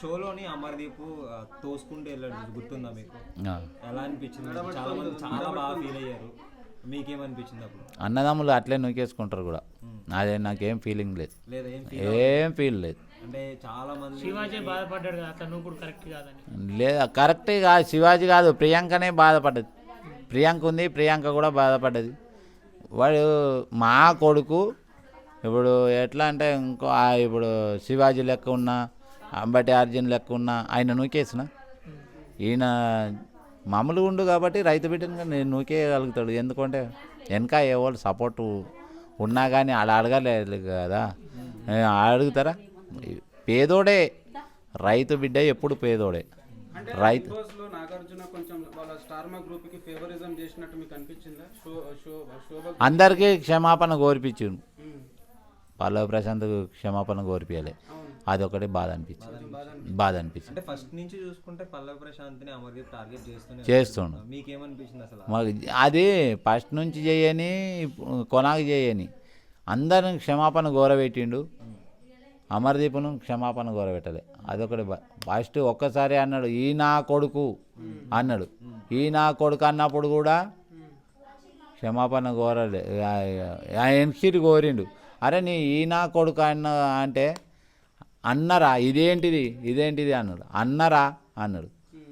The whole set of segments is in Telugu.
షోలోని అమర్దీప్ తోసుకుంటూ వెళ్ళాడు. గుర్తుందా మీకు. ఎలా అనిపించింది? చాలా మంది చాలా బాగా ఫీల్ అయ్యారు. మీకేమనిపించింది అప్పుడు? అన్నదమ్ములు అట్లే నూకేసుకుంటారు కూడా. అదే నాకేం ఫీలింగ్ లేదు. లేదా ఏం ఫీల్ లేదు. అంటే చాలా మంది శివాజీ బాధపడ్డాడు కదా నువ్వు కూడా కరెక్ట్ కాదని. లేదా కరెక్టే కాదు. శివాజీ కాదు ప్రియాంకనే బాధపడ్డది. ప్రియాంక ఉంది ప్రియాంక కూడా బాధపడ్డది. వాడు మా కొడుకు ఇప్పుడు ఎట్లా అంటే ఇంకో ఆ ఇప్పుడు శివాజీ లెక్క ఉన్న అంబటి అర్జున్ లెక్క ఉన్న ఆయన నూకేసిన. ఈయన మామూలుగా ఉండు కాబట్టి రైతు బిడ్డను నేను నూకేయగలుగుతాడు. ఎందుకంటే వెనక ఏ వాళ్ళు సపోర్టు ఉన్నా కానీ ఆడ అడగలేదు కదా. అడుగుతారా? పేదోడే. రైతు బిడ్డ ఎప్పుడు పేదోడే. రైతు అందరికీ క్షమాపణ కోరిపించిండు. పల్లవి ప్రశాంత్ క్షమాపణ కోరిపించాలి అదొకటి బాధ అనిపించింది బాధ అనిపించింది ఫస్ట్ నుంచి చూసుకుంటే పల్లవి ప్రశాంత్ని అమర్దీప్ టార్గెట్ చేస్తూనే చేస్తుండు మీకేమనిపించింది అసలు మాకు అది ఫస్ట్ నుంచి చేయని కొనాకు చేయని అందరిని క్షమాపణ గోరబెట్టిండు అమర్దీప్ను క్షమాపణ గోరబెట్టలే అదొకటి బ- ఫస్ట్ ఒక్కసారి అన్నాడు ఈ నా కొడుకు అన్నాడు ఈ నా కొడుకు అన్నప్పుడు కూడా క్షమాపణ కోరలే ఎన్సిరి కోరిండు అరే నీ ఈ నా కొడుకు అన్న అంటే అన్నరా ఇదేంటిది? ఇదేంటిది అన్నాడు. అన్నరా అన్నాడు.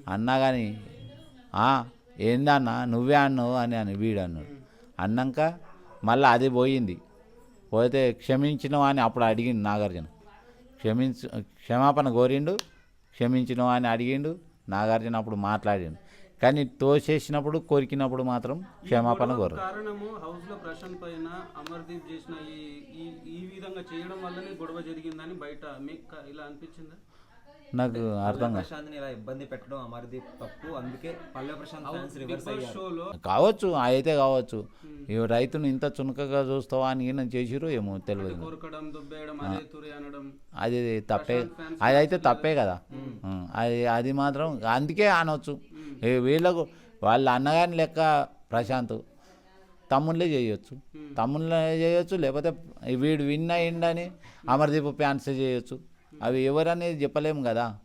అన్నా కానీ ఏందన్నా? నువ్వే అన్నావు అని అని వీడు అన్నాడు. అన్నాక మళ్ళీ అది పోయింది. పోతే క్షమించినవా అని అప్పుడు అడిగిండు నాగార్జున. క్షమించు క్షమాపణ కోరిండు క్షమించినవా అని అడిగిండు నాగార్జున అప్పుడు మాట్లాడిండు. కానీ తోసేసినప్పుడు కొరికినప్పుడు మాత్రం క్షమాపణ కోరు కారణము హౌస్లో ప్రశాంత్ పైన అమర్దీప్ చేసిన ఈ ఈ ఈ విధంగా చేయడం వల్లనే గొడవ జరిగిందని బయట మీకు క- ఇలా అనిపించిందా? నాకు అర్థం కాదు. ప్రశాంత్ని ఇలా ఇబ్బంది పెట్టడం అమర్దీప్ తప్పు. అందుకే పల్లవి ప్రశాంత్ ఫ్యాన్స్ రివర్స్ అయ్యారు. షోలో కావచ్చు అయితే కావచ్చు. ఈ రైతును ఇంత చునకగా చూస్తావా అని ఈయన చేసిరో ఏమో తెలియదు కొరకడం దుబ్బేయడం అదే తురి అనడం. అది తప్పే. అది అయితే తప్పే కదా. అది అది మాత్రం అందుకే అనొచ్చు. ఈ వీళ్ళకు వాళ్ళ అన్నగారిని లెక్క ప్రశాంత్ తమ్ముళ్ళే చేయొచ్చు. తమ్ముళ్ళే చేయొచ్చు లేకపోతే వీడు విన్ అయ్యిండని అమర్దీప్ ఫ్యాన్స్ చేయొచ్చు. అవి ఎవరనేది చెప్పలేము కదా.